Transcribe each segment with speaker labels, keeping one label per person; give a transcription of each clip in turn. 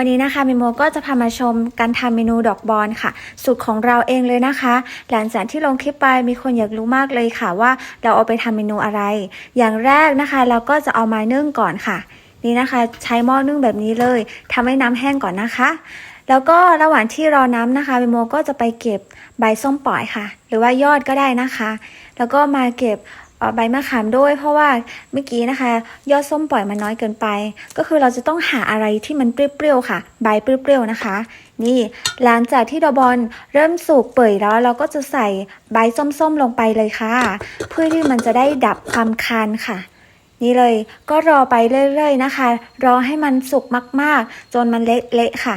Speaker 1: วันนี้นะคะเมโมก็จะพามาชมการทำเมนูดอกบอนค่ะ สูตรของเราเองเลยนะคะ หลังจากที่ลงคลิปไปมีคนอยากรู้มากเลยค่ะว่าเราเอาไปทำเมนูอะไร อย่างแรกนะคะเราก็จะเอามานึ่งก่อนค่ะ นี่นะคะใช้หม้อนึ่งแบบนี้เลยทำให้น้ำแห้งก่อนนะคะ แล้วก็ระหว่างที่รอน้ำนะคะเมโมก็จะไปเก็บใบส้มปล่อยค่ะ หรือว่ายอดก็ได้นะคะ แล้วก็มาเก็บ ใบมะขามด้วย เพราะว่าเมื่อกี้นะคะ ยอดส้มปล่อยมันน้อยเกินไป ก็คือเราจะต้องหาอะไรที่มันเปรี้ยวๆค่ะ ใบเปรี้ยวๆนะคะ นี่หลังจากที่ดอกบอลเริ่มสุกเปื่อยแล้วเราก็จะใส่ใบส้มๆลงไปเลยค่ะ เพื่อที่มันจะได้ดับความคันค่ะ นี่เลยก็รอไปเรื่อยๆนะคะ รอให้มันสุกมากๆ จนมันเละๆค่ะ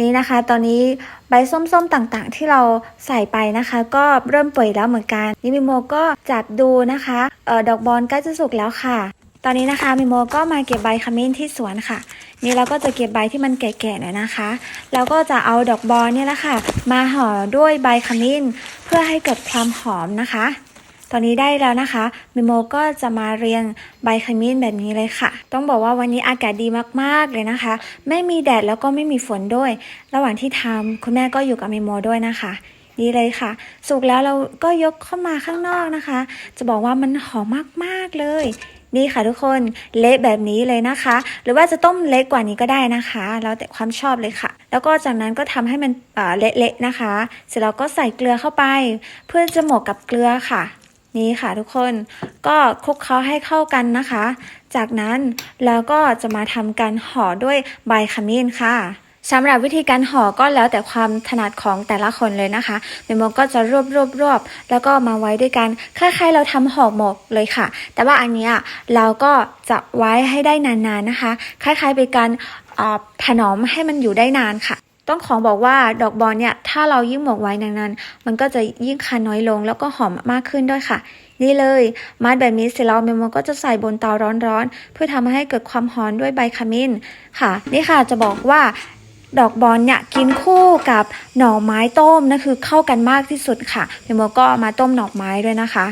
Speaker 1: นี่นะคะ ตอนนี้ใบส้มๆต่างๆ ที่เราใส่ไปนะคะ ก็เริ่มเปื่อยแล้วเหมือนกันนี่มิโมก็จับดูนะคะเออดอกบอลใกล้จะสุกแล้วค่ะ ตอนนี้นะคะมิโมก็มาเก็บใบขมิ้นที่สวนค่ะ นี่เราก็จะเก็บใบที่มันแก่ๆหน่อยนะคะ แล้วก็จะเอาดอกบอลเนี่ยแหละค่ะ มาห่อด้วยใบขมิ้น เพื่อให้เกิดความหอมนะคะ ตอนนี้ได้แล้วนะคะเมโมก็จะมาเรียงใบขมิ้นแบบนี้เลยค่ะ ต้องบอกว่าวันนี้อากาศดีมากๆเลยนะคะ ไม่มีแดดแล้วก็ไม่มีฝนด้วย ระหว่างที่ทำคุณแม่ก็อยู่กับเมโมด้วยนะคะนี่เลยค่ะ สุกแล้วเราก็ยกเข้ามาข้างนอกนะคะ จะบอกว่ามันหอมมากๆเลยนี่ค่ะทุกคนเละแบบนี้เลยนะคะ หรือว่าจะต้มเล็กกว่านี้ก็ได้นะคะ แล้วแต่ความชอบเลยค่ะ แล้วก็จากนั้นก็ทำให้มันเอ่อเละๆนะคะ เสร็จแล้วก็ใส่เกลือเข้าไป เพื่อจะหมกกับเกลือค่ะ นี่ค่ะทุกคนก็คลุกเคล้าให้เข้ากันนะคะ จากนั้นเราก็จะมาทำการห่อด้วยใบขมิ้นค่ะสำหรับวิธีการห่อก็แล้วแต่ความถนัดของแต่ละคนเลยนะคะเมโมก็จะรวบรวบรวบแล้วก็มาไว้ด้วยกันคล้ายๆเราทำห่อหมกเลยค่ะ แต่ว่าอันนี้เราก็จะไว้ให้ได้นานๆนะคะ คล้ายๆเป็นการอ่อถนอมให้มันอยู่ได้นานค่ะ ต้องขอบอกว่าดอกบอลเนี่ยถ้าเรายิ่งหมกไว้นานๆมันก็จะยิ่งคันน้อยลงแล้วก็หอมมากขึ้นด้วยค่ะ นี่เลยมัดแบบนี้เสร็จแล้วเมมโมก็จะใส่บนเตาร้อนๆ เพื่อทำให้เกิดความหอมด้วยใบขมิ้นค่ะ นี่ค่ะจะบอกว่า ดอกบอลเนี่ยกินคู่กับหน่อไม้ต้มนั่นคือเข้ากันมากที่สุดค่ะเมโมก็มาต้มหน่อไม้ด้วยนะคะ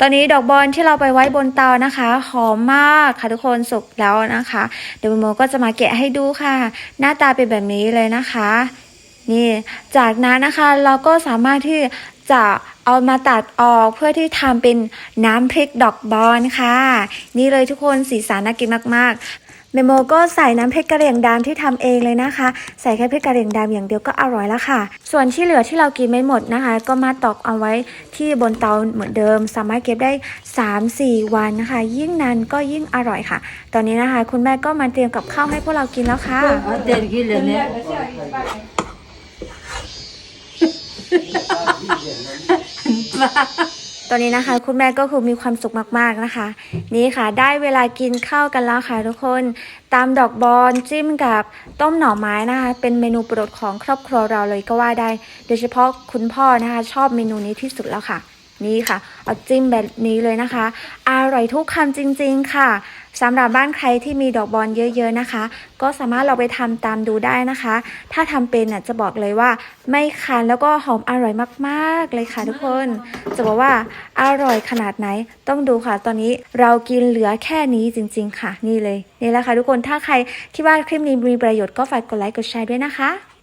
Speaker 1: ตอนนี้ดอกบอลที่เราไปไว้บนเตานะคะหอมมากค่ะทุกคนสุกแล้วนะคะ เดี๋ยวเมโมก็จะมาแกะให้ดูค่ะ หน้าตาเป็นแบบนี้เลยนะคะ นี่จากนั้นนะคะเราก็สามารถที่จะเอามาตัดออกเพื่อที่ทำเป็นน้ำพริกดอกบอลค่ะ นี่เลยทุกคนสีสันน่ากินมากๆ เมโมก็ใส่น้ำพริกกะเหรี่ยงดำที่ทำเองเลยนะคะ ใส่แค่พริกกะเหรี่ยงดำอย่างเดียวก็อร่อยแล้วค่ะ ส่วนที่เหลือที่เรากินไม่หมดนะคะ ก็มาตอกเอาไว้ที่บนเตาเหมือนเดิม สามารถเก็บได้ 3-4 วันนะคะ ยิ่งนานก็ยิ่งอร่อยค่ะ ตอนนี้นะคะ คุณแม่ก็มาเตรียมกับข้าวให้พวกเรากินแล้วค่ะ
Speaker 2: dergilerine Va.
Speaker 1: ต อนนี้นะคะ คุณแม่ก็คือมีความสุขมากๆนะคะ นี่ค่ะ ได้เวลากินข้าวกันแล้วค่ะทุกคน ตามดอกบอลจิ้มกับต้มหน่อไม้นะคะ เป็นเมนูโปรดของครอบครัวเราเลยก็ว่าได้ โดยเฉพาะคุณพ่อนะคะ ชอบเมนูนี้ที่สุดแล้วค่ะ นี่ค่ะเอาจิ้มแบบนี้เลยนะคะ อร่อยทุกคำจริง ๆ ค่ะสำหรับบ้านใครที่มีดอกบอลเยอะ ๆนะคะ ก็สามารถเราไปทำตามดูได้นะคะ ถ้าทำเป็นน่ะจะบอกเลยว่า ไม่คันแล้วก็หอมอร่อยมากๆเลยค่ะทุกคน จะบอกว่าอร่อยขนาดไหนต้องดูค่ะ ตอนนี้เรากินเหลือแค่นี้จริง ๆ ค่ะ นี่เลยนี่แหละค่ะทุกคนถ้าใครคิดว่าคลิปนี้มีประโยชน์ก็ฝากกดไลค์กดแชร์ด้วยนะคะ